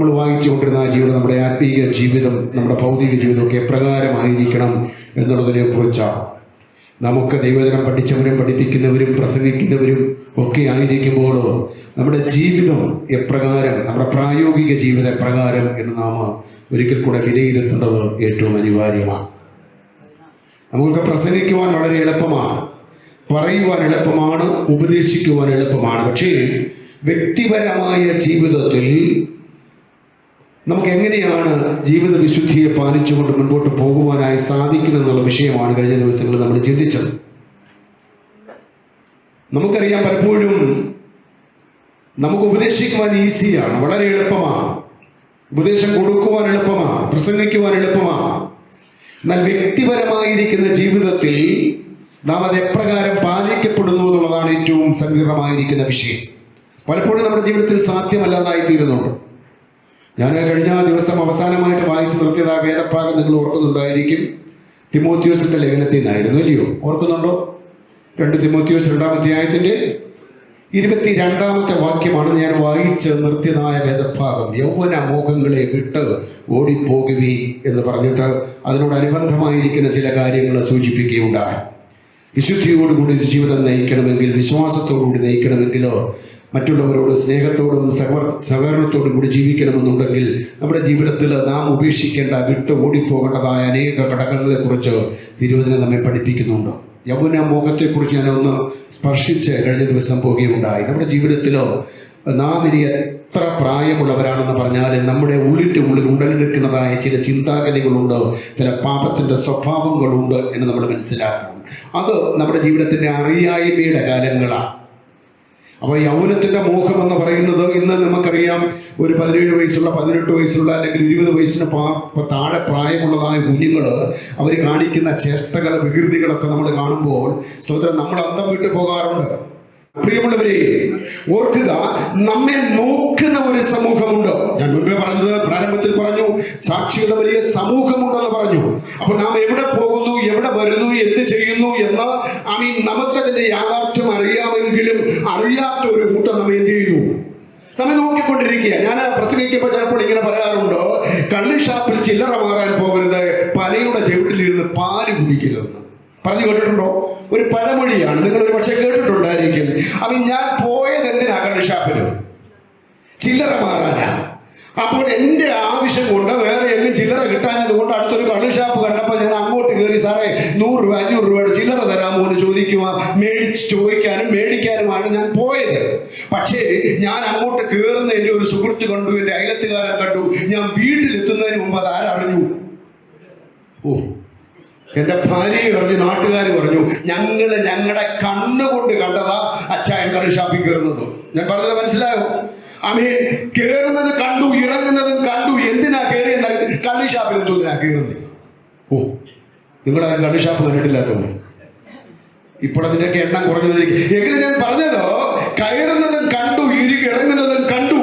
നമ്മൾ വായിച്ചുകൊണ്ടിരുന്ന ആ ജീവിതം നമ്മുടെ ആത്മീയ ജീവിതം നമ്മുടെ ഭൗതിക ജീവിതമൊക്കെ എപ്രകാരമായിരിക്കണം എന്നുള്ളതിനെ കുറിച്ചാണ്. നമുക്ക് ദൈവജനം പഠിച്ചവരും പഠിപ്പിക്കുന്നവരും പ്രസംഗിക്കുന്നവരും ഒക്കെ ആയിരിക്കുമ്പോൾ നമ്മുടെ ജീവിതം എപ്രകാരം നമ്മുടെ പ്രായോഗിക ജീവിതം എപ്രകാരം എന്ന് നാം ഒരിക്കൽ കൂടെ വിലയിരുത്തേണ്ടത് ഏറ്റവും അനിവാര്യമാണ്. നമുക്കൊക്കെ പ്രസംഗിക്കുവാൻ വളരെ എളുപ്പമാണ് പറയുവാൻ എളുപ്പമാണ് ഉപദേശിക്കുവാൻ എളുപ്പമാണ്. പക്ഷേ വ്യക്തിപരമായ ജീവിതത്തിൽ നമുക്ക് എങ്ങനെയാണ് ജീവിത വിശുദ്ധിയെ പാലിച്ചുകൊണ്ട് മുൻപോട്ട് പോകുവാനായി സാധിക്കുമെന്നുള്ള വിഷയമാണ് കഴിഞ്ഞ ദിവസങ്ങളിൽ നമ്മൾ ചിന്തിച്ചത്. നമുക്കറിയാം പലപ്പോഴും നമുക്ക് ഉപദേശിക്കുവാൻ ഈസിയാണ് വളരെ എളുപ്പമാണ്. ഉപദേശം കൊടുക്കുവാൻ എളുപ്പമാണ് പ്രസംഗിക്കുവാൻ എളുപ്പമാണ്. എന്നാൽ വ്യക്തിപരമായിരിക്കുന്ന ജീവിതത്തിൽ നാം അത് എപ്രകാരം പാലിക്കപ്പെടുന്നു എന്നുള്ളതാണ് ഏറ്റവും സങ്കീർണമായിരിക്കുന്ന വിഷയം. പലപ്പോഴും നമ്മുടെ ജീവിതത്തിൽ സാധ്യമല്ലാതായി തീരുന്നുണ്ട് ഞാൻ കഴിഞ്ഞ ദിവസം അവസാനമായിട്ട് വായിച്ചു നിർത്തിയത് ആ വേദഭാഗം നിങ്ങൾ ഓർക്കുന്നുണ്ടായിരിക്കും. തിമോത്യൂസിന്റെ ലേഖനത്തിൽ നിന്നായിരുന്നു അല്ലയോ? ഓർക്കുന്നുണ്ടോ? രണ്ട് തിമോത്യൂസ് രണ്ടാം അധ്യായത്തിന്റെ ഇരുപത്തി രണ്ടാമത്തെ വാക്യമാണ് ഞാൻ വായിച്ച് നിർത്തിയതായ വേദഭാഗം. യൗവന മോഹങ്ങളെ വിട്ട് ഓടിപ്പോകുവി എന്ന് പറഞ്ഞിട്ട് അതിനോടനുബന്ധമായിരിക്കുന്ന ചില കാര്യങ്ങൾ സൂചിപ്പിക്കുകയുണ്ടായി. വിശുദ്ധിയോടുകൂടി ഒരു ജീവിതം നയിക്കണമെങ്കിൽ വിശ്വാസത്തോടുകൂടി നയിക്കണമെങ്കിലോ മറ്റുള്ളവരോട് സ്നേഹത്തോടും സഹ സഹകരണത്തോടും കൂടി ജീവിക്കണമെന്നുണ്ടെങ്കിൽ നമ്മുടെ ജീവിതത്തിൽ നാം ഉപേക്ഷിക്കേണ്ട വിട്ട് ഓടിപ്പോകേണ്ടതായ അനേക ഘടകങ്ങളെക്കുറിച്ച് തിരുവചനം നമ്മെ പഠിപ്പിക്കുന്നുണ്ട്. യൗവന മോഹത്തെക്കുറിച്ച് ഞാൻ ഒന്ന് സ്പർശിച്ച് കഴിഞ്ഞ ദിവസം പോവുകയുണ്ടായി നമ്മുടെ ജീവിതത്തിലോ നാം ഇനി എത്ര പ്രായമുള്ളവരാണെന്ന് പറഞ്ഞാൽ നമ്മുടെ ഉള്ളിന്റെ ഉള്ളിൽ ഉടലെടുക്കുന്നതായ ചില ചിന്താഗതികളുണ്ട് ചില പാപത്തിന്റെ സ്വഭാവങ്ങളുണ്ട് എന്ന് നമ്മൾ മനസ്സിലാക്കണം അത് നമ്മുടെ ജീവിതത്തിന്റെ അറിയായ്മയുടെ കാലങ്ങളാണ്. അപ്പോൾ യൗവനത്തിന്റെ മോഹം എന്ന് പറയുന്നത് ഇന്ന് നമുക്കറിയാം ഒരു പതിനേഴ് വയസ്സുള്ള പതിനെട്ട് വയസ്സുള്ള അല്ലെങ്കിൽ ഇരുപത് വയസ്സിന് താഴെ പ്രായമുള്ളതായ കുഞ്ഞുങ്ങൾ അവർ കാണിക്കുന്ന ചേഷ്ടകൾ വികൃതികളൊക്കെ നമ്മൾ കാണുമ്പോൾ സ്തോത്രം നമ്മൾ അന്തം വിട്ടു പോകാറുണ്ട്. പ്രിയമുള്ളവരെ ഓർക്കുക നമ്മെ നോക്കുന്ന ഒരു സമൂഹമുണ്ട്. ഞാൻ മുൻപേ പറഞ്ഞത് പ്രാരംഭത്തിൽ പറഞ്ഞു സാക്ഷികളുടെ വലിയ സമൂഹമുണ്ടെന്ന് പറഞ്ഞു. അപ്പോൾ നാം എവിടെ പോകുന്നു എവിടെ വരുന്നു എന്ത് ചെയ്യുന്നു എന്ന് ഐ മീൻ നമുക്കതിന്റെ യാഥാർത്ഥ്യം അറിയാമെങ്കിലും അറിയാത്ത ഒരു കൂട്ടം നമ്മൾ എന്ത് ചെയ്യുന്നു? നമ്മെ നോക്കിക്കൊണ്ടിരിക്കുക ഞാൻ പ്രസംഗിക്കുമ്പോൾ ചിലപ്പോൾ ഇങ്ങനെ പറയാറുണ്ട് കള്ളി ഷാപ്പിൽ ചില്ലറ മാറാൻ പോകരുത് പനയുടെ ചവിട്ടിലിരുന്ന് പാൽ കുടിക്കരുതെന്ന് പറഞ്ഞു കേട്ടിട്ടുണ്ടോ? ഒരു പഴമൊഴിയാണ്. നിങ്ങൾ ഒരു പക്ഷേ കേട്ടിട്ടുണ്ടായിരിക്കും. അപ്പം ഞാൻ പോയത് എന്തിനാ കള്ളി ഷാപ്പിൽ ചില്ലറ മാറാനാണ് അപ്പോൾ എന്റെ ആവശ്യം കൊണ്ട് വേറെ എങ്ങും ചില്ലറ കിട്ടാഞ്ഞത് കൊണ്ട് അടുത്തൊരു കള്ളി ഷാപ്പ് കണ്ടപ്പോൾ ഞാൻ അങ്ങോട്ട് കയറി സാറേ നൂറ് രൂപ അഞ്ഞൂറ് രൂപയുടെ ചില്ലറ തരാമോ? എന്ന് ചോദിക്കുക മേടിച്ച് ചോദിക്കാനും മേടിക്കാനുമാണ് ഞാൻ പോയത്. പക്ഷേ ഞാൻ അങ്ങോട്ട് കയറുന്ന എന്റെ ഒരു സുഹൃത്ത് കണ്ടു എന്റെ അയലത്തുകാരൻ കണ്ടു. ഞാൻ വീട്ടിലെത്തുന്നതിന് മുമ്പ് അത് ആരറിഞ്ഞു ഓ എന്റെ ഭാര്യ പറഞ്ഞു നാട്ടുകാർ പറഞ്ഞു ഞങ്ങൾ ഞങ്ങളുടെ കണ്ണുകൊണ്ട് കണ്ടതാ അച്ചായൻ കളി ഷാപ്പിൽ കയറുന്നത് ഞാൻ പറഞ്ഞത് മനസ്സിലായോ? അമീൻ കയറുന്നത് കണ്ടു ഇറങ്ങുന്നതും കണ്ടു. എന്തിനാ കയറിയെന്നറിയത് കള്ളി ഷാപ്പിൽ ഇതിനാ കയറുന്നത് ഓ നിങ്ങളാരും കള്ളി ഷാപ്പ് കണ്ടിട്ടില്ലാത്തവർ ഇപ്പോൾ അതിന്റെയൊക്കെ എണ്ണം കുറഞ്ഞു വന്നിരിക്കും എങ്കിലും ഞാൻ പറഞ്ഞതോ കയറുന്നതും കണ്ടു ഇരിക്കും ഇറങ്ങുന്നതും കണ്ടു.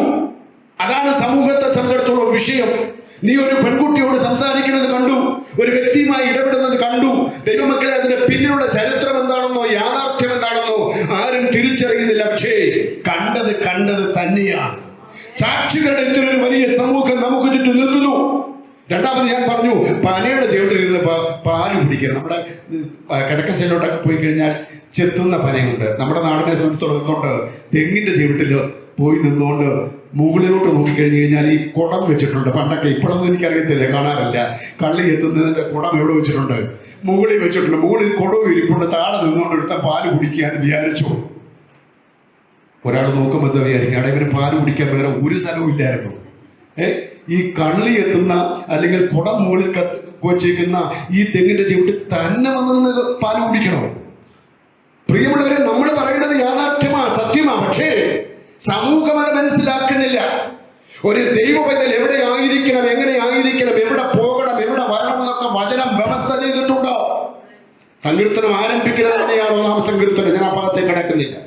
അതാണ് സമൂഹത്തെ സംബന്ധിച്ചിടത്തോളം വിഷയം. നീ ഒരു പെൺകുട്ടിയോട് സംസാരിക്കുന്നത് കണ്ടു ഒരു വ്യക്തിയുമായി ഇടപെടുന്നത് കണ്ടു. ദൈവമക്കളെ അതിന്റെ പിന്നിലുള്ള ചരിത്രം എന്താണെന്നോ യാഥാർത്ഥ്യം എന്താണെന്നോ ആരും തിരിച്ചറിയുന്നില്ല. പക്ഷേ കണ്ടത് കണ്ടത് തന്നെയാണ്. സാക്ഷികളുടെ ഇത്തരൊരു വലിയ സമൂഹം നമുക്ക് ചുറ്റും നിൽക്കുന്നു. രണ്ടാമത് ഞാൻ പറഞ്ഞു പനയുടെ ചുവട്ടിലിരുന്ന് പാൽ കുടിക്കുക നമ്മുടെ കിടക്കൻ സൈഡിലോട്ടൊക്കെ പോയി കഴിഞ്ഞാൽ ചെത്തുന്ന പനയുണ്ട്. നമ്മുടെ നാടിനെ സംബന്ധിച്ചിടത്തോളം നിന്നുകൊണ്ട് തെങ്ങിന്റെ ചുവട്ടിൽ പോയി നിന്നുകൊണ്ട് മുകളിലോട്ട് നോക്കിക്കഴിഞ്ഞ് കഴിഞ്ഞാൽ ഈ കുടം വെച്ചിട്ടുണ്ട്. പണ്ടൊക്കെ ഇപ്പോഴൊന്നും എനിക്കറിയത്തില്ല കാണാറില്ല. കള്ളി എത്തുന്നതിന്റെ കുടം എവിടെ വെച്ചിട്ടുണ്ട്? മുകളിൽ വെച്ചിട്ടുണ്ട്. മുകളിൽ കുടവും ഇരിപ്പുണ്ട്. താഴെ നിന്നുകൊണ്ട് എടുത്ത പാൽ കുടിക്കുക എന്ന് വിചാരിച്ചു. ഒരാൾ നോക്കുമ്പോൾ എന്താ വിചാരിക്കും അവിടെ പാൽ കുടിക്കാൻ വേറെ ഒരു സ്ഥലവും ഇല്ലായിരുന്നു. ഏ? ഈ കള്ളി എത്തുന്ന അല്ലെങ്കിൽ കുടം മുകളിൽ വെച്ചേക്കുന്ന ഈ തെങ്ങിന്റെ ചുവട്ടിൽ തന്നെ വന്നു നിന്ന് പാൽ കുടിക്കണോ? പ്രിയമുള്ളവരെ നമ്മൾ പറയുന്നത് യാഥാർത്ഥ്യമാണ് സത്യമാണ്. പക്ഷേ സമൂഹം അത് മനസ്സിലാക്കുന്നില്ല. ഒരു ദൈവ പൈതൽ എവിടെ ആയിരിക്കണം എങ്ങനെ ആയിരിക്കണം എവിടെ പോകണം എവിടെ വരണം എന്നൊക്കെ വചനം വ്യവസ്ഥ ചെയ്തിട്ടുണ്ടോ? സങ്കീർത്തനം ആരംഭിക്കുന്നത് തന്നെയാണ് ഒന്നാം സങ്കീർത്തനം. ഞാൻ ആ കിടക്കുന്നില്ല.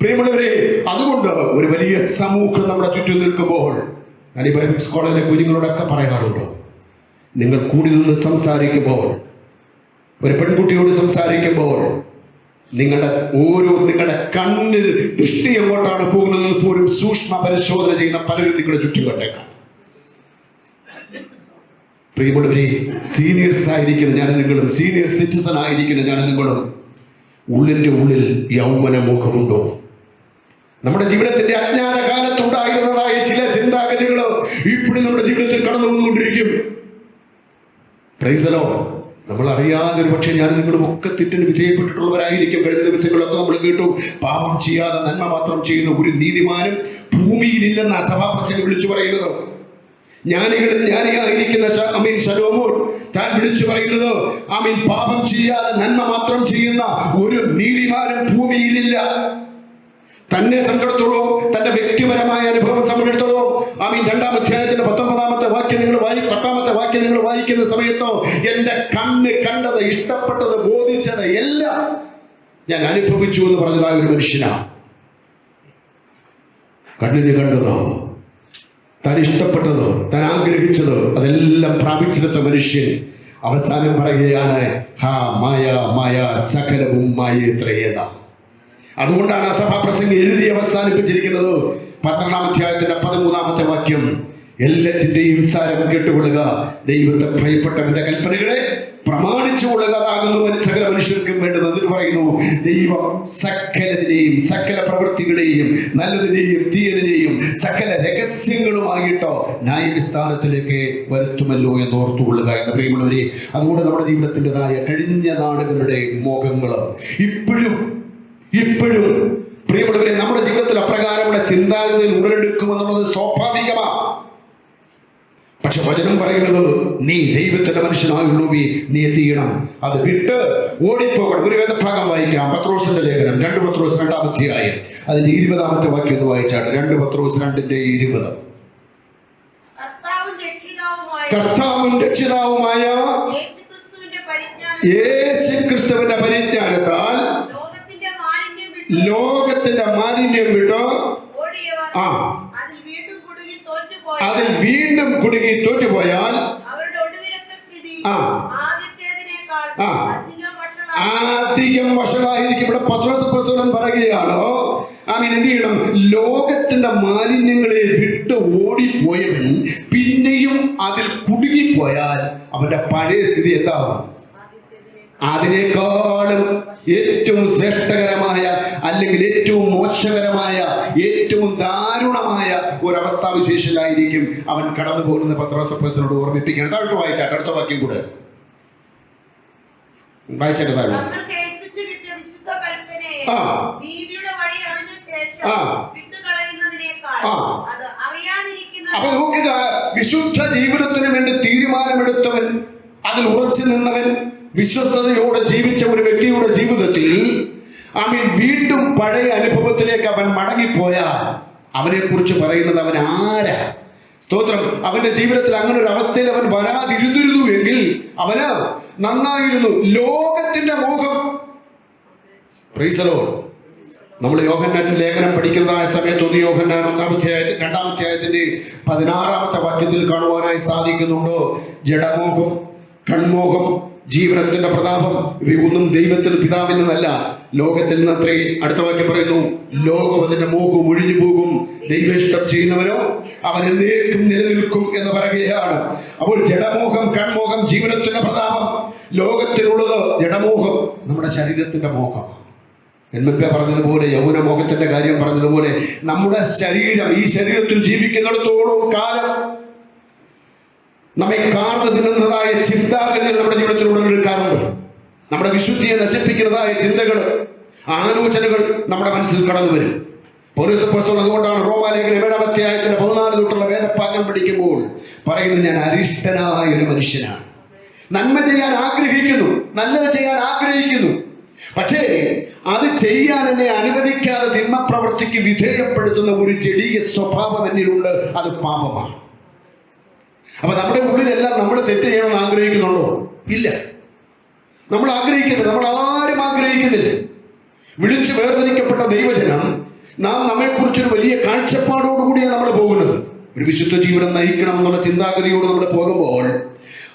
പ്രിയമുള്ളവരെ അതുകൊണ്ട് ഒരു വലിയ സമൂഹം നമ്മുടെ ചുറ്റും നിൽക്കുമ്പോൾ ബൈബിൾസ് കോളേജിലെ കുഞ്ഞുങ്ങളോടൊക്കെ പറയാറുണ്ടോ. നിങ്ങൾ കൂടി നിന്ന് സംസാരിക്കുമ്പോൾ ഒരു പെൺകുട്ടിയോട് സംസാരിക്കുമ്പോൾ നിങ്ങളുടെ ഓരോ നിങ്ങളുടെ കണ്ണിൽ ദൃഷ്ടി എങ്ങോട്ടാണ് പോകുന്നത് പോലും സൂക്ഷ്മ പരിശോധന ചെയ്യുന്ന പലരും നിങ്ങളുടെ ചുറ്റും കണ്ടേക്കാം പ്രിയമുള്ളവരെ സീനിയേഴ്സ് ആയിരിക്കണം ഞാൻ നിങ്ങളും. സീനിയർ സിറ്റിസൺ ആയിരിക്കണം ഞാൻ നിങ്ങളും. ഉള്ളിന്റെ ഉള്ളിൽ യൗവന മുഖമുണ്ടോ നമ്മുടെ ജീവിതത്തിന്റെ അജ്ഞാത കാലത്തുണ്ടായിരുന്നതായ ചില ചിന്താഗതികൾ ഇപ്പോഴും നമ്മുടെ ജീവിതത്തിൽ കടന്നു വന്നുകൊണ്ടിരിക്കും. പ്രൈസലോ നമ്മൾ അറിയാതെ ഒരു പക്ഷേ ഞാൻ നിങ്ങളും ഒക്കെ തെറ്റിന് വിധേയപ്പെട്ടിട്ടുള്ളവരായിരിക്കും. കഴിഞ്ഞ ദിവസങ്ങളൊക്കെ നമ്മൾ കേട്ടു പാപം ചെയ്യാതെ നന്മ മാത്രം ചെയ്യുന്ന ഒരു നീതിമാനും ഭൂമിയിലില്ലെന്ന സഭാപ്രസംഗം വിളിച്ചു പറയുന്നത്. ജ്ഞാനികളിൽ ജ്ഞാനിയായിരിക്കുന്ന അമീൻ ശലോമോൻ താൻ വിളിച്ചു പറയുന്നത് അമീൻ പാപം ചെയ്യാതെ നന്മ മാത്രം ചെയ്യുന്ന ഒരു നീതിമാനും ഭൂമിയിലില്ല. തന്നെ സംബന്ധിച്ചിടത്തോളം തന്റെ വ്യക്തിപരമായ അനുഭവം സംബന്ധിച്ചിടത്തോളം ആമീൻ രണ്ടാം അധ്യായത്തിന്റെ പത്തൊമ്പതാമത്തെ വാക്യം നിങ്ങൾ വായി പത്താമത്തെ വാക്യം നിങ്ങൾ വായിക്കുന്ന സമയത്തോ എന്റെ കണ്ണ് കണ്ടത് ഇഷ്ടപ്പെട്ടത് ബോധിച്ചത് എല്ലാം ഞാൻ അനുഭവിച്ചു എന്ന് പറഞ്ഞതായ ഒരു മനുഷ്യനാണ് കണ്ണിന് കണ്ടതോ താൻ ഇഷ്ടപ്പെട്ടതോ താൻ ആഗ്രഹിച്ചതോ അതെല്ലാം പ്രാപിച്ചെടുത്ത മനുഷ്യൻ അവസാനം പറയുകയാണ് ഹാ മായ മായ സകലവും മായ എത്രയേതാ അതുകൊണ്ടാണ് ആ സഭാപ്രസംഗം എഴുതി അവസാനിപ്പിച്ചിരിക്കുന്നത്. പന്ത്രണ്ടാം അധ്യായത്തിന്റെ പതിമൂന്നാമത്തെ വാക്യം എല്ലാറ്റിന്റെയും സാരം കേട്ടുകൊള്ളുക. ദൈവത്തെ ഭയപ്പെട്ടവന്റെ കൽപ്പനകളെ പ്രമാണിച്ചു കൊള്ളുകതാകുന്നു സകല മനുഷ്യർക്കും വേണ്ടത്. എന്നിട്ട് പറയുന്നു ദൈവം സകലതിനെയും സകല പ്രവൃത്തികളെയും നല്ലതിനെയും തീയതിനെയും സകല രഹസ്യങ്ങളുമായിട്ടോ ന്യായവിസ്ഥാനത്തിലേക്ക് വരുത്തുമല്ലോ എന്ന് ഓർത്തുകൊള്ളുക എന്ന പ്രിയമുള്ളവരെ അതുകൊണ്ട് നമ്മുടെ ജീവിതത്തിന്റെതായ കഴിഞ്ഞ നാടുകളുടെ മോഹങ്ങൾ ഇപ്പോഴും ഇപ്പോഴും പ്രിയപ്പെട്ടവരെ നമ്മുടെ ജീവിതത്തിൽ അപ്രകാരമുള്ള ചിന്താഗതിയിൽ ഉടലെടുക്കുമെന്നുള്ളത് സ്വാഭാവികമാണ് പക്ഷെ വചനം പറയുന്നത് നീ ദൈവത്തിന്റെ മനുഷ്യനായുള്ളൂവി നീ എത്തിയണം അത് വിട്ട് ഓടിപ്പോകണം. ഒരു വേദഭാഗം വായിക്കാം. പത്രോസിന്റെ ലേഖനം രണ്ട് പത്രോസ് രണ്ടാമധ്യായം അതിന്റെ ഇരുപതാമത്തെ വാക്യം ഒന്ന് വായിച്ചാണ് രണ്ട് പത്രോസ് രണ്ടിന്റെ ഇരുപത്. കർത്താവും രക്ഷിതാവുമായ യേശു ക്രിസ്തുവിന്റെ പരിജ്ഞാനത്താൽ ലോകത്തിന്റെ മാലിന്യം വിട്ട്? ഓടിയവർ ആ. അതിൽ വീണ്ടും കുടുങ്ങി തോറ്റുപോയാൽ? ആ. ആ. അധികം വഷളായി. അധികം വഷളായിരിക്കും. ഇവിടെ പത്രോസ് പുസ്തകം പറയുകയാണോ. ആമീൻ എന്ത് ചെയ്യണം? ലോകത്തിന്റെ മാലിന്യങ്ങളെ വിട്ട് ഓടിപ്പോയവൻ പിന്നെയും അതിൽ കുടുങ്ങിപ്പോയാൽ അവന്റെ പഴയ സ്ഥിതി എന്താകും ആദ്യത്തേതിനേക്കാൾ അതിനേക്കാളും ഏറ്റവും ശ്രേഷ്ഠകരമായ അല്ലെങ്കിൽ ഏറ്റവും മോശകരമായ ഏറ്റവും ദാരുണമായ ഒരവസ്ഥാവിശേഷത്തിലായിരിക്കും അവൻ കടന്നു പോകുന്ന പത്രോസപ്പസിനോട് ഓർമ്മിപ്പിക്കുകയാണ്. താഴോട്ട് വായിച്ചാട്ടെ അടുത്ത വാക്യം കൂടെ. വായിച്ചാട്ടെ താഴെ ആ. അപ്പൊ നോക്കുക വിശുദ്ധ ജീവിതത്തിന് വേണ്ടി തീരുമാനമെടുത്തവൻ അതിൽ ഉറച്ചു നിന്നവൻ വിശ്വസ്തയോടെ ജീവിച്ച ഒരു വ്യക്തിയുടെ ജീവിതത്തിൽ അവൻ വീണ്ടും പഴയ അനുഭവത്തിലേക്ക് അവൻ മടങ്ങിപ്പോയാൽ അവനെ കുറിച്ച് പറയുന്നത് അവൻ ആരാ? സ്തോത്രം. അവന്റെ ജീവിതത്തിൽ അങ്ങനെ ഒരു അവസ്ഥയിൽ അവൻ വരാതിരുന്നിരുന്നു എങ്കിൽ അവന് നന്നായിരുന്നു. ലോകത്തിന്റെ മോഹം. പ്രീസലോ നമ്മൾ യോഹന്നാന്റെ ലേഖനം പഠിക്കുന്നതായ സമയത്ത് ഒന്ന് യോഹന്നാൻ ഒന്നാം അധ്യായത്തിൽ രണ്ടാം അധ്യായത്തിന്റെ പതിനാറാമത്തെ വാക്യത്തിൽ കാണുവാനായി സാധിക്കുന്നുണ്ടോ? ജഡമോഹം കൺമോഹം ജീവനത്തിന്റെ പ്രതാപം ഇവയൊന്നും ദൈവത്തിന് പിതാവിൽ നിന്നല്ല. ലോകത്തിൽ നിന്ന് അത്രേ അടുത്ത വാക്യം പറയുന്നു ലോകം അതിന്റെ മൂക്കും ഒഴിഞ്ഞു പോകും. ദൈവേഷ്ടം ചെയ്യുന്നവനോ അവൻ എന്നേക്കും നിലനിൽക്കും എന്ന് പറയുകയാണ്. അപ്പോൾ ജഡമോഹം കൺമോഹം ജീവനത്തിന്റെ പ്രതാപം ലോകത്തിലുള്ളത് ജഡമോഹം നമ്മുടെ ശരീരത്തിന്റെ മോഹം. എന്മുൻപേ പറഞ്ഞതുപോലെ യൗവനമോഹത്തിന്റെ കാര്യം പറഞ്ഞതുപോലെ നമ്മുടെ ശരീരം ഈ ശരീരത്തിൽ ജീവിക്കുന്നിടത്തോളം കാലം നമ്മെ കാർന്നു തിന്നുന്നതായ ചിന്താഗതികൾ നമ്മുടെ ജീവിതത്തിൽ എടുക്കാറുണ്ട്. നമ്മുടെ വിശുദ്ധിയെ നശിപ്പിക്കുന്നതായ ചിന്തകൾ ആലോചനകൾ നമ്മുടെ മനസ്സിൽ കടന്നു വരും. പോലീസ് പുസ്തകം അതുകൊണ്ടാണ് റോമാലേഖന ഏഴാം പതിനാല് തൊട്ടുള്ള വേദപ്പാകം പഠിക്കുമ്പോൾ പറയുന്നത് ഞാൻ അരിഷ്ടനായ ഒരു മനുഷ്യനാണ്. നന്മ ചെയ്യാൻ ആഗ്രഹിക്കുന്നു നല്ലത് ചെയ്യാൻ ആഗ്രഹിക്കുന്നു. പക്ഷേ അത് ചെയ്യാൻ എന്നെ അനുവദിക്കാതെ തിന്മ പ്രവൃത്തിക്ക് വിധേയപ്പെടുത്തുന്ന ഒരു ജടീയ സ്വഭാവം എന്നിലുണ്ട് അത് പാപമാണ്. അപ്പൊ നമ്മുടെ ഉള്ളിലെല്ലാം നമ്മൾ തെറ്റ് ചെയ്യണമെന്ന് ആഗ്രഹിക്കുന്നുണ്ടോ? ഇല്ല. നമ്മൾ ആഗ്രഹിക്കുന്നില്ല. നമ്മൾ ആരും ആഗ്രഹിക്കുന്നില്ല. വിളിച്ചു വേർതിരിക്കപ്പെട്ട ദൈവജനം നാം നമ്മെക്കുറിച്ചൊരു വലിയ കാഴ്ചപ്പാടോടുകൂടിയാണ് നമ്മൾ പോകുന്നത്. ഒരു വിശുദ്ധ ജീവിതം നയിക്കണം എന്നുള്ള ചിന്താഗതിയോട് നമ്മൾ പോകുമ്പോൾ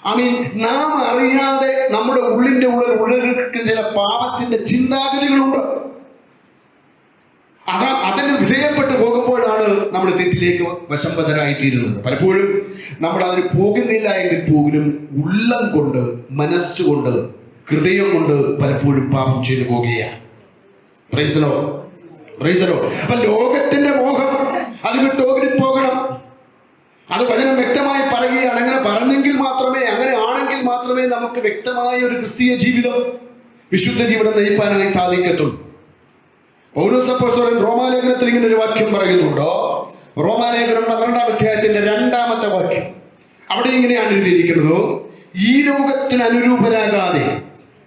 ഐ മീൻ നാം അറിയാതെ നമ്മുടെ ഉള്ളിന്റെ ഉള്ളിൽ ഉള്ളിൽ ചില പാപത്തിന്റെ ചിന്താഗതികളുണ്ട്. അതാ അത് അതിന് വിധേയപ്പെട്ടു പോകുമ്പോഴാണ് നമ്മൾ തെറ്റിലേക്ക് വശംബദ്ധരായിത്തീരുന്നത്. തീരുന്നത് പലപ്പോഴും നമ്മൾ അതിന് പോകുന്നില്ല എങ്കിൽ പോലും ഉള്ളം കൊണ്ട് മനസ്സുകൊണ്ട് ഹൃദയം കൊണ്ട് പലപ്പോഴും പാപം ചെയ്തു പോകുകയാണ്. പ്രൈസലോ പ്രൈസലോ അപ്പൊ ലോകത്തിന്റെ മോഹം അത് വിട്ട് പോകണം. അത് വചനം വ്യക്തമായി പറയുകയാണ്. അങ്ങനെ പറഞ്ഞെങ്കിൽ മാത്രമേ അങ്ങനെ ആണെങ്കിൽ മാത്രമേ നമുക്ക് വ്യക്തമായ ഒരു ക്രിസ്തീയ ജീവിതം വിശുദ്ധ ജീവിതം നയിപ്പാനായി സാധിക്കത്തുള്ളൂ. പൗരസപ്പോസ്തോലൻ റോമാലേഖനത്തിൽ ഇങ്ങനെ ഒരു വാക്യം പറയുന്നുണ്ടോ? റോമാലേഖനം പന്ത്രണ്ടാം അധ്യായത്തിന്റെ രണ്ടാമത്തെ വാക്യം. അവിടെ ഇങ്ങനെയാണ് എഴുതിയിരിക്കുന്നത്. ഈ ലോകത്തിന് അനുരൂപരാകാതെ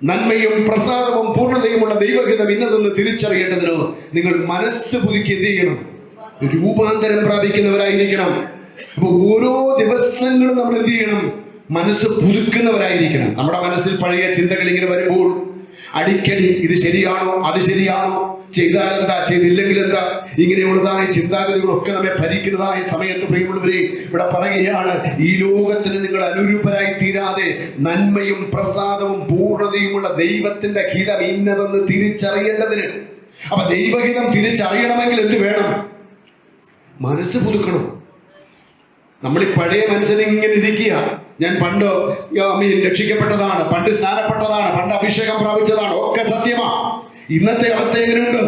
നന്മയും പ്രസാദവും പൂർണതയുമുള്ള ദൈവഹിതം ഇന്നതെന്ന് തിരിച്ചറിയേണ്ടതിന് നിങ്ങൾ മനസ്സ് പുതുക്കി എന്ത് ചെയ്യണം? രൂപാന്തരം പ്രാപിക്കുന്നവരായിരിക്കണം. അപ്പൊ ഓരോ ദിവസങ്ങളും നമ്മൾ എന്ത് ചെയ്യണം? മനസ്സ് പുതുക്കുന്നവരായിരിക്കണം. നമ്മുടെ മനസ്സിൽ പഴയ ചിന്തകൾ ഇങ്ങനെ വരുമ്പോൾ അടിക്കടി ഇത് ശരിയാണോ അത് ശരിയാണോ? ചെയ്താൽ എന്താ? ചെയ്തില്ലെങ്കിൽ എന്താ? ഇങ്ങനെയുള്ളതായ ചിന്താഗതികളൊക്കെ നമ്മെ ഭരിക്കുന്നതായ സമയത്ത് പ്രിയമുള്ളവരെ ഇവിടെ പറയുകയാണ് ഈ ലോകത്തിന് നിങ്ങൾ അനുരൂപരായി തീരാതെ നന്മയും പ്രസാദവും പൂർണതയുമുള്ള ദൈവത്തിന്റെ ഹിതം ഇന്നതെന്ന് തിരിച്ചറിയേണ്ടതിന്. അപ്പൊ ദൈവഹിതം തിരിച്ചറിയണമെങ്കിൽ എന്ത് വേണം? മനസ്സ് പുതുക്കണം. നമ്മൾ ഈ പഴയ മനുഷ്യനെ ഇങ്ങനെ ഇരിക്കുക. ഞാൻ പണ്ട് മീൻ രക്ഷിക്കപ്പെട്ടതാണ് പണ്ട് സ്നാനപ്പെട്ടതാണ് പണ്ട് അഭിഷേകം പ്രാപിച്ചതാണ് ഒക്കെ സത്യമാ. ഇന്നത്തെ അവസ്ഥ എങ്ങനെയുണ്ട്?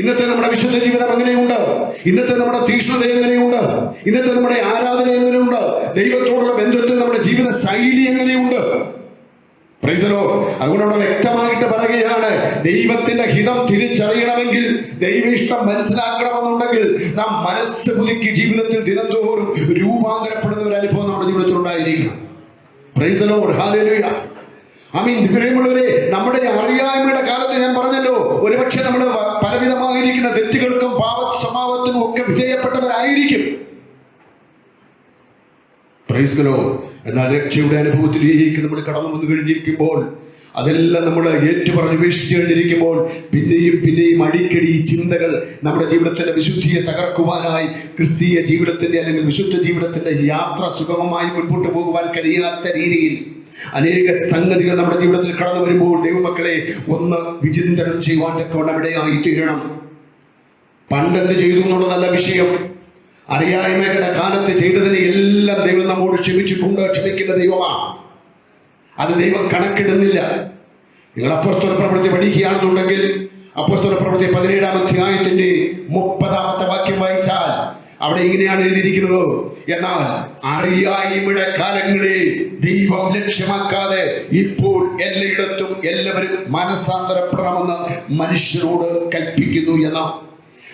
ഇന്നത്തെ നമ്മുടെ വിശുദ്ധ ജീവിതം എങ്ങനെയുണ്ട്? ഇന്നത്തെ നമ്മുടെ തീക്ഷ്ണത എങ്ങനെയുണ്ട്? ഇന്നത്തെ നമ്മുടെ ആരാധന എങ്ങനെയുണ്ട്? ദൈവത്തോടുള്ള ബന്ധത്തിൽ നമ്മുടെ ജീവിത ശൈലി എങ്ങനെയുണ്ട്? പ്രൈസലോ അതുകൊണ്ട് വ്യക്തമായിട്ട് പറയുകയാണ് ദൈവത്തിന്റെ ഹിതം തിരിച്ചറിയണമെങ്കിൽ ദൈവിഷ്ടം മനസ്സിലാക്കണമെന്നുണ്ടെങ്കിൽ നാം മനസ്സ് പുതുക്കി ജീവിതത്തിൽ ദിനംതോറും രൂപാന്തരപ്പെടുന്ന ഒരു അനുഭവം നമ്മുടെ ജീവിതത്തിൽ ഉണ്ടായിരിക്കണം. പ്രൈസലോ ഹാലേലുയ ഐ മീൻ പ്രിയമുള്ളവരെ നമ്മുടെ അറിയായ്മയുടെ കാലത്ത് ഞാൻ പറഞ്ഞല്ലോ ഒരുപക്ഷെ നമ്മൾ പലവിധമായിരിക്കുന്ന തെറ്റുകൾക്കും പാപ സ്വഭാവത്തിനും ഒക്കെ വിധേയപ്പെട്ടവരായിരിക്കും. പ്രൈസ്കലോ എന്നാൽ രക്ഷയുടെ അനുഭവത്തിലേക്ക് നമ്മൾ കടന്നു വന്നു കഴിഞ്ഞിരിക്കുമ്പോൾ അതെല്ലാം നമ്മൾ ഏറ്റുപറഞ്ഞ് വീക്ഷിച്ചു കഴിഞ്ഞിരിക്കുമ്പോൾ പിന്നെയും പിന്നെയും അടിക്കടി ചിന്തകൾ നമ്മുടെ ജീവിതത്തിന്റെ വിശുദ്ധിയെ തകർക്കുവാനായി ക്രിസ്തീയ ജീവിതത്തിന്റെ അല്ലെങ്കിൽ വിശുദ്ധ ജീവിതത്തിന്റെ യാത്ര സുഗമമായി മുൻപോട്ട് പോകുവാൻ കഴിയാത്ത രീതിയിൽ അനേക സംഗതികൾ നമ്മുടെ ജീവിതത്തിൽ കടന്നു വരുമ്പോൾ ദൈവമക്കളെ ഒന്ന് വിചിന്തനം ചെയ്യുവാൻ തക്കവണ്ണം ഇടയായി തീരണം പണ്ടെന്ത് ചെയ്തു എന്നുള്ളതല്ല വിഷയം. അറിയായ്മയുടെ കാലത്ത് ചെയ്തതിനെ എല്ലാം ദൈവം നമ്മോട് ക്ഷമിച്ചിട്ടുണ്ട് ക്ഷമിക്കേണ്ട ദൈവമാണ് അത് ദൈവം കണക്കിടുന്നില്ല. നിങ്ങൾ അപ്പോസ്തോല പ്രവൃത്തി പഠിക്കുകയാണെന്നുണ്ടെങ്കിൽ അപ്പോസ്തോല പ്രവൃത്തി പതിനേഴാം അധ്യായത്തിന്റെ മുപ്പതാമത്തെ വാക്യം വായിച്ചാൽ അവിടെ ഇങ്ങനെയാണ് എഴുതിയിരിക്കുന്നത്. എന്നാൽ അറിയായ്മയുടെ കാലങ്ങളെ ദൈവം ലക്ഷ്യമാക്കാതെ ഇപ്പോൾ എല്ലായിടത്തും എല്ലാവരും മനസ്സാന്തരപ്പെടണമെന്ന് മനുഷ്യരോട് കൽപ്പിക്കുന്നു എന്നാണ്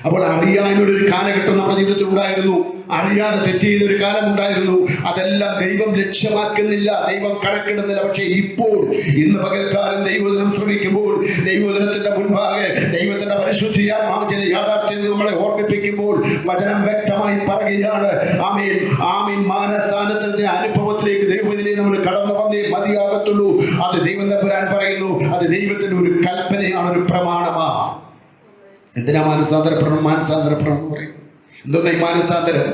അപ്പോൾ അറിയാനുള്ള ഒരു കാലഘട്ടം നമ്മുടെ ജീവിതത്തിൽ ഉണ്ടായിരുന്നു. അറിയാതെ തെറ്റ് ചെയ്ത ഒരു കാലം ഉണ്ടായിരുന്നു. അതെല്ലാം ദൈവം ലക്ഷ്യമാക്കുന്നില്ല ദൈവം കണക്കിടുന്നില്ല. പക്ഷേ ഇപ്പോൾ ഇന്ന് പകൽക്കാലം ദൈവദിനം ശ്രമിക്കുമ്പോൾ ദൈവദിനത്തിന്റെ മുൻപാകെ ദൈവത്തിന്റെ പരിശുദ്ധിയാത്മാവ് ചില യാഥാർത്ഥ്യം നമ്മളെ ഓർമ്മിപ്പിക്കുമ്പോൾ വചനം വ്യക്തമായി പറയുകയാണ് ആമീൻ ആമീൻ. മാനസാനത്തിന്റെ അനുഭവത്തിലേക്ക് ദൈവത്തിലേക്ക് നമ്മൾ കടന്നു വന്നേ മതിയാകത്തുള്ളൂ. അത് ദൈവം തമ്പുരാൻ പറയുന്നു അത് ദൈവത്തിന്റെ ഒരു കൽപ്പനയാണ് ഒരു പ്രമാണമാണ്. എന്തിനാ മാനസാന്തരപ്പെടണം? മാനസാന്തരപ്പെടണം എന്ന് പറയുന്നത് എന്തോന്നാ മാനസാന്തരം?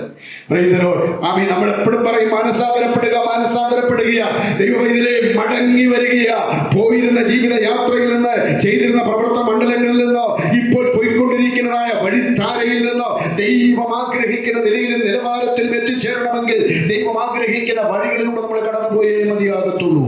പ്രൈസരോ ആമി നമ്മൾ എപ്പോഴും പറയും മാനസാന്തരപ്പെടുക മാനസാന്തരപ്പെടുക ദൈവം ഇതിലെ മടങ്ങി വരിക പോയിരുന്ന ജീവിത യാത്രയിൽ നിന്ന് ചെയ്തിരുന്ന പ്രവർത്തന മണ്ഡലങ്ങളിൽ നിന്നോ ഇപ്പോൾ പോയിക്കൊണ്ടിരിക്കുന്നതായ വഴിത്താരയിൽ നിന്നോ ദൈവം ആഗ്രഹിക്കുന്ന നിലയിലും നിലവാരത്തിലും എത്തിച്ചേരണമെങ്കിൽ ദൈവം ആഗ്രഹിക്കുന്ന വഴികളിലൂടെ നമ്മൾ കടന്നുപോയേ മതിയാകത്തുള്ളൂ.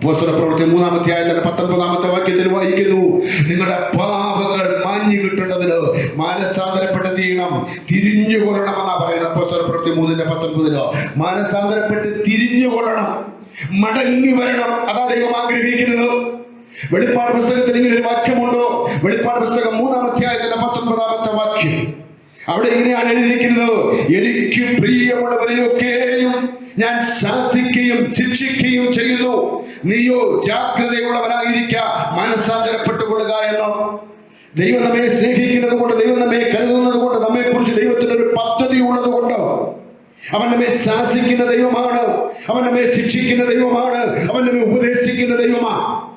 അപ്പോസ്തല പ്രവൃത്തി മൂന്നാം അധ്യായത്തിന്റെ പത്തൊൻപതാമത്തെ വാക്യത്തിൽ വായിക്കുന്നു. നിങ്ങളുടെ പാപങ്ങൾ മാഞ്ഞു കിട്ടേണ്ടതിന് മാനസാന്തരപ്പെട്ട് ചെയ്യണം തിരിഞ്ഞു കൊള്ളണമെന്നാ പറയുന്നത് അപ്പോസ്തല പ്രവൃത്തി മൂന്നിന്റെ പത്തൊൻപതിലോ. മാനസാന്തരപ്പെട്ട് തിരിഞ്ഞു കൊള്ളണം. മടങ്ങി വരണം. അതാ ദൈവം ആഗ്രഹിക്കുന്നത്. വെളിപ്പാട് പുസ്തകത്തിൽ ഇങ്ങനെ ഒരു വാക്യമുണ്ടോ. വെളിപ്പാട് പുസ്തകം മൂന്നാം അധ്യായത്തിന്റെ പത്തൊൻപതാമത്തെ വാക്യം. അവിടെ ഇങ്ങനെയാണ് എഴുതിയിരിക്കുന്നത്? എനിക്ക് പ്രിയമുള്ളവരെയൊക്കെയും ഞാൻ ശാസിക്കുകയും ശിക്ഷിക്കുകയും ചെയ്യുന്നു. നീയോ ജാഗ്രതയുള്ളവനായിരിക്ക മനസ്സാന്തരപ്പെട്ടുകൊള്ളുക എന്നോ. ദൈവം നമ്മെ സ്നേഹിക്കുന്നത് കൊണ്ട് ദൈവം നമ്മെ കരുതുന്നത് കൊണ്ട് നമ്മെ കുറിച്ച് ദൈവത്തിന് ഒരു പദ്ധതി ഉള്ളത് കൊണ്ട്. അവൻ നമ്മെ ശാസിക്കുന്ന ദൈവമാണ്. അവൻ നമ്മെ ശിക്ഷിക്കുന്ന ദൈവമാണ്. അവൻ നമ്മെ ഉപദേശിക്കുന്ന ദൈവമാണ്.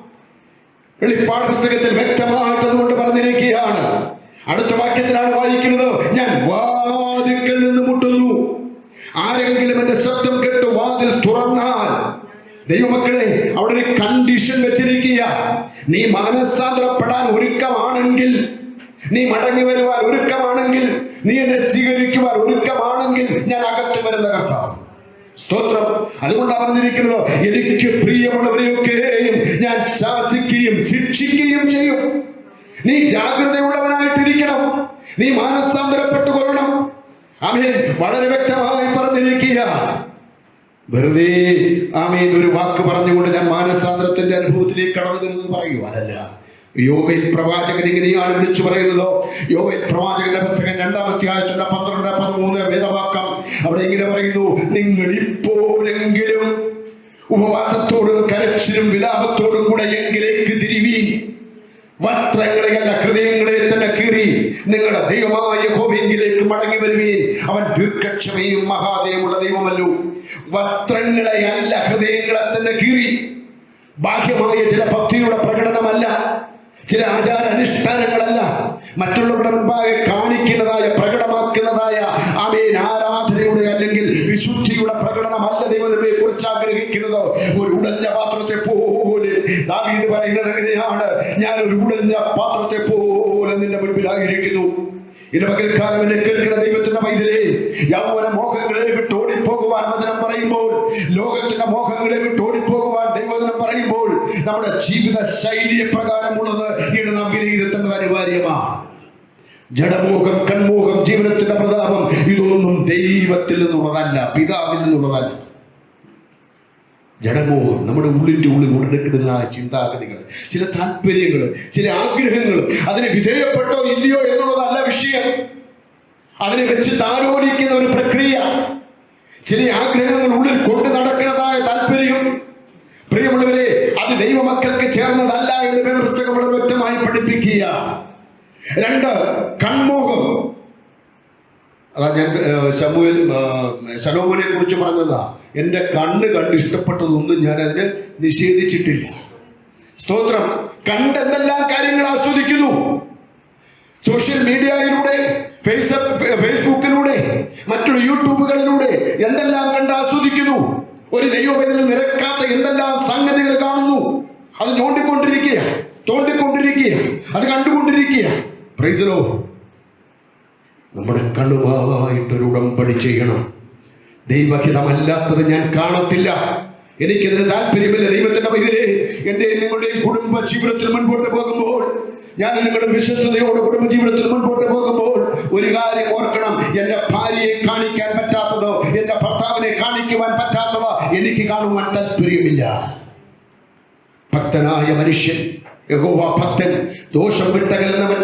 വെളിപ്പാട് പുസ്തകത്തിൽ വ്യക്തമായിട്ട് അതുകൊണ്ട് പറഞ്ഞിരിക്കുകയാണ്. അടുത്ത വാക്യത്തിലാണ് വായിക്കുന്നത്. ഞാൻ വാതിൽക്കൽ നിന്ന് മുട്ടുന്നു. ആരെങ്കിലും എന്റെ ശബ്ദം കേട്ട് വാതിൽ തുറന്നാൽ ദൈവമക്കളെ അവിടെ ഒരു കണ്ടീഷൻ വെച്ചിരിക്കുക. നീ മാനസാന്തരപ്പെടാൻ ഒരുക്കമാണെങ്കിൽ നീ മടങ്ങി വരുവാൻ ഒരുക്കമാണെങ്കിൽ നീ എന്നെ സ്വീകരിക്കുവാൻ ഒരുക്കമാണെങ്കിൽ ഞാൻ അകത്ത് വരുന്ന കർത്താവ്. സ്തോത്രം. അതുകൊണ്ടാണ് പറഞ്ഞിരിക്കുന്നത് എനിക്ക് പ്രിയമുള്ളവരെയൊക്കെയും ഞാൻ ശാസിക്കുകയും ശിക്ഷിക്കുകയും ചെയ്യും. നീ ജാഗ്രതയുള്ളവനായിട്ടിരിക്കണം. നീ മാനസാന്തരപ്പെട്ടു കൊള്ളണം. ആമേൻ. വളരെ വ്യക്തമായി പറഞ്ഞിരിക്കുക. വെറുതെ ആമേൻ ഒരു വാക്ക് പറഞ്ഞുകൊണ്ട് ഞാൻ മാനസാന്തരത്തിന്റെ അനുഭവത്തിലേക്ക് കടന്നു വരുന്നത് പറയുവാനല്ല. യോവയിൽ പ്രവാചകൻ ഇങ്ങനെയാണ് വിളിച്ചു പറയുന്നത് യോവയിൽ പ്രവാചകന്റെ പുസ്തകം രണ്ടാമത്തെ ആയത്തിന്റെ പന്ത്രണ്ട് പതിമൂന്ന് വേദവാക്കം അവിടെ ഇങ്ങനെ പറയുന്നു നിങ്ങൾ ഇപ്പോഴെങ്കിലും ഉപവാസത്തോടും കരച്ചിലും വിലാപത്തോടും കൂടെ എങ്കിലേക്ക് തിരിവീൻ. വസ്ത്രങ്ങളെയല്ല ഹൃദയങ്ങളെ തന്നെ കീറി നിങ്ങളുടെ ദൈവമായ ഹോവിങ്കിലേക്ക് മടങ്ങി വരുവീൻ. അവൻ ദീർഘക്ഷമയും മഹാദേവുള്ള ദൈവമല്ലോ. വസ്ത്രങ്ങളെ അല്ല ഹൃദയങ്ങളെ തന്നെ കീറി. ബാഹ്യമായ ചില ഭക്തിയുടെ പ്രകടനമല്ല ചില ആചാര അനുഷ്ഠാനങ്ങളല്ല മറ്റുള്ളവരുടെ മുമ്പാകെ കാണിക്കുന്നതായ പ്രകടമാക്കുന്നതായ ആമേൻ ആരാധനയുടെ അല്ലെങ്കിൽ വിശുദ്ധിയുടെ പ്രകടനമല്ല ദൈവത്തെ കുറിച്ച് ആഗ്രഹിക്കുന്നത്. ഒരു ഉടഞ്ഞ പാത്രത്തെ പോലെ പറയുന്നത് എങ്ങനെയാണ്? ഞാൻ ഒരു ഉടഞ്ഞ പാത്രത്തെ പോലെ നിന്റെ മുൻപിലായിരിക്കുന്നു. ഇന്ന് പകൽക്കാലം എന്നെ കേൾക്കുന്ന ദൈവത്തിന്റെ മൈതലേ യൗവന മോഹങ്ങളെ വിട്ട് ഓടിപ്പോകുവാൻ വചനം പറയുമ്പോൾ ലോകത്തിന്റെ മോഹങ്ങളെ വിട്ട് ഓടിപ്പോകുവാൻ ദൈവവചനം പറയുമ്പോൾ നമ്മുടെ ജീവിത ശൈലിയെ പ്രകാരമുള്ളത് ഇന്ന് നാം വിലയിരുത്തേണ്ടത് അനിവാര്യമാണ് ജഡമോഹം കൺമോഹം ജീവനത്തിന്റെ പ്രതാപം ഇതൊന്നും ദൈവത്തിൽ നിന്നുള്ളതല്ല പിതാവിൽ നിന്നുള്ളതല്ല. ജഡമോഹം നമ്മുടെ ഉള്ളിന്റെ ഉള്ളിൽ ഉടനെടുക്കുന്ന ആ ചിന്താഗതികൾ ചില താല്പര്യങ്ങൾ ചില ആഗ്രഹങ്ങൾ അതിന് വിധേയപ്പെട്ടോ ഇല്ലയോ എന്നുള്ളതല്ല വിഷയം. അതിനെ വെച്ച് താരോലിക്കുന്ന ഒരു പ്രക്രിയ. ചില ആഗ്രഹങ്ങൾ ഉള്ളിൽ കൊണ്ടു നടക്കുന്നതായ താല്പര്യം. പ്രിയമുള്ളവരെ അത് ദൈവമക്കൾക്ക് ചേർന്നതല്ല എന്ന് വേദപുസ്തകം വളരെ വ്യക്തമായി പഠിപ്പിക്കുക രണ്ട് കൺമോഹം. അതാ ഞാൻ ശമുവിൽ ശലോമോനെ കുറിച്ച് പറഞ്ഞതാ. എന്റെ കണ്ണ് കണ്ട് ഇഷ്ടപ്പെട്ടതൊന്നും ഞാൻ അതിന് നിഷേധിച്ചിട്ടില്ല. സ്തോത്രം. കണ്ടെന്തെല്ലാം കാര്യങ്ങൾ ആസ്വദിക്കുന്നു? സോഷ്യൽ മീഡിയയിലൂടെ ഫേസ് ഫേസ്ബുക്കിലൂടെ മറ്റു യൂട്യൂബുകളിലൂടെ എന്തെല്ലാം കണ്ട് ആസ്വദിക്കുന്നു? ഒരു ദൈവവേദന നിരക്കാത്ത എന്തെല്ലാം സംഗതികൾ കാണുന്നു? അത് ഞോണ്ടിക്കൊണ്ടിരിക്കുക തോണ്ടിക്കൊണ്ടിരിക്കുക അത് കണ്ടുകൊണ്ടിരിക്കുക പ്രൈസലോ നമ്മുടെ കണ്ണുമായിട്ടൊരു ഉടമ്പടി ചെയ്യണം. ദൈവഹിതമല്ലാത്തത് ഞാൻ കാണത്തില്ല. എനിക്കതിന് താല്പര്യമില്ല. ദൈവത്തിന്റെ പൈതലെ എന്റെ നിങ്ങളുടെ കുടുംബ ജീവിതത്തിൽ മുൻപോട്ട് പോകുമ്പോൾ ഞാൻ നിങ്ങളുടെ വിശ്വസ്തയോടെ കുടുംബ ജീവിതത്തിൽ മുൻപോട്ട് പോകുമ്പോൾ ഒരു കാര്യം ഓർക്കണം. എന്റെ ഭാര്യയെ കാണിക്കാൻ പറ്റാത്തതോ എന്റെ ഭർത്താവിനെ കാണിക്കുവാൻ പറ്റാത്തതോ എനിക്ക് കാണുവാൻ താല്പര്യമില്ല. ഭക്തനായ മനുഷ്യൻ യഹോവ ഭക്തൻ ദോഷം വിട്ടകലുന്നവൻ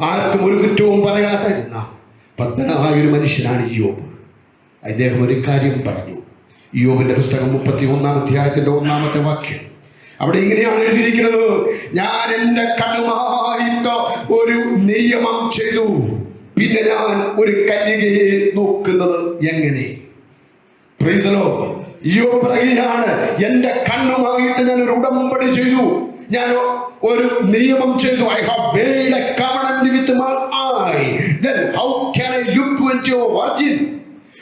ആർക്കും ഒരു കുറ്റവും പറയാതെ ഭക്തനായ ഒരു മനുഷ്യനാണ് യോബ് അദ്ദേഹം ഒരു കാര്യം പറഞ്ഞു. യോബിന്റെ പുസ്തകം മുപ്പത്തി ഒന്നാം അധ്യായത്തിന്റെ ഒന്നാമത്തെ വാക്യം. അവിടെ ഇങ്ങനെയാണ് എഴുതിയിരിക്കുന്നത്. ഞാൻ എന്റെ കടുമായിട്ട് ഒരു നിയമം ചെയ്തു. പിന്നെ ഞാൻ ഒരു കന്യകയെ നോക്കുന്നത് എങ്ങനെ? പ്രീസലോ യോബ് പറയുകയാണ് എന്റെ കണ്ണുമായിട്ട് ഞാൻ ഒരു ഉടമ്പടി ചെയ്തു. ഞാൻ ഒരു നിയമം ചെയ്തു. ഐ ഹാവ്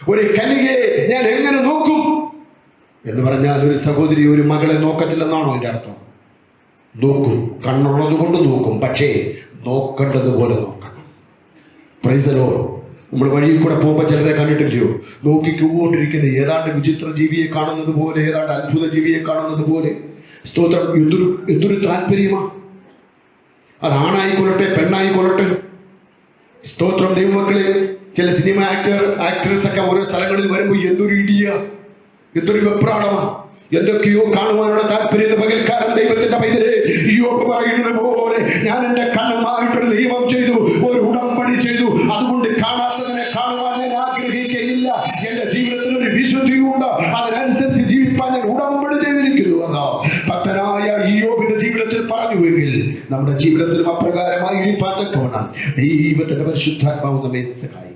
ഒരു കന്യകയെ ഞാൻ എങ്ങനെ നോക്കും? എന്ന് പറഞ്ഞാൽ ഒരു സഹോദരി ഒരു മകളെ നോക്കത്തില്ലെന്നാണോ എന്റെ അർത്ഥം? നോക്കും. കണ്ണുള്ളത് കൊണ്ട് നോക്കും. പക്ഷേ നോക്കേണ്ടതുപോലെ നോക്കണം. പ്രൈസലോ നമ്മൾ വഴിയിൽ കൂടെ പോകുമ്പോൾ ചിലരെ കണ്ടിട്ടില്ലയോ? നോക്കിക്കൊണ്ടിരിക്കുന്ന ഏതാണ്ട് വിചിത്ര ജീവിയെ കാണുന്നത് പോലെ ഏതാണ്ട് അത്ഭുത ജീവിയെ കാണുന്നത് പോലെ. സ്തോത്രം. എന്തൊരു എന്തൊരു താല്പര്യമാ. അതാണായിക്കൊള്ളട്ടെ പെണ്ണായിക്കൊള്ളട്ടെ. സ്തോത്രം ദൈവമക്കളെ. ചില സിനിമ ആക്ടർ ആക്ട്രസ് ഒക്കെ ഓരോ സ്ഥലങ്ങളിൽ വരുമ്പോൾ എന്തൊരു ഇടിയ. എന്തൊരു വെപ്രാളമാ. എന്തൊക്കെയോ കാണുവാനുള്ള താല്പര്യം പകൽക്കാലം ദൈവത്തിന്റെ പൈതലെ യോബ് പറയുന്നത് പോലെ ഞാൻ എന്റെ കണ്ണുമായിട്ടൊരു നിയമം ചെയ്തു ഒരു ഉടമ്പടി ചെയ്തു. അതുകൊണ്ട് കാണാത്തതിനെ കാണുവാൻ ഞാൻ ആഗ്രഹിക്കുകയില്ല എന്റെ ജീവിതത്തിൽ ഒരു വിശുദ്ധിയുണ്ട്. അതിനനുസരിച്ച് ജീവിപ്പാൻ ഞാൻ ഉടമ്പടി ചെയ്തിരിക്കുന്നു എന്നാ. ഭക്തനായ യോബിന്റെ ജീവിതത്തിൽ പറഞ്ഞുവെങ്കിൽ നമ്മുടെ ജീവിതത്തിലും അപ്രകാരമായി ഇരിപ്പാൻ ദൈവത്തിന്റെ പരിശുദ്ധാത്മാവ് നമ്മെ സഹായിക്കും.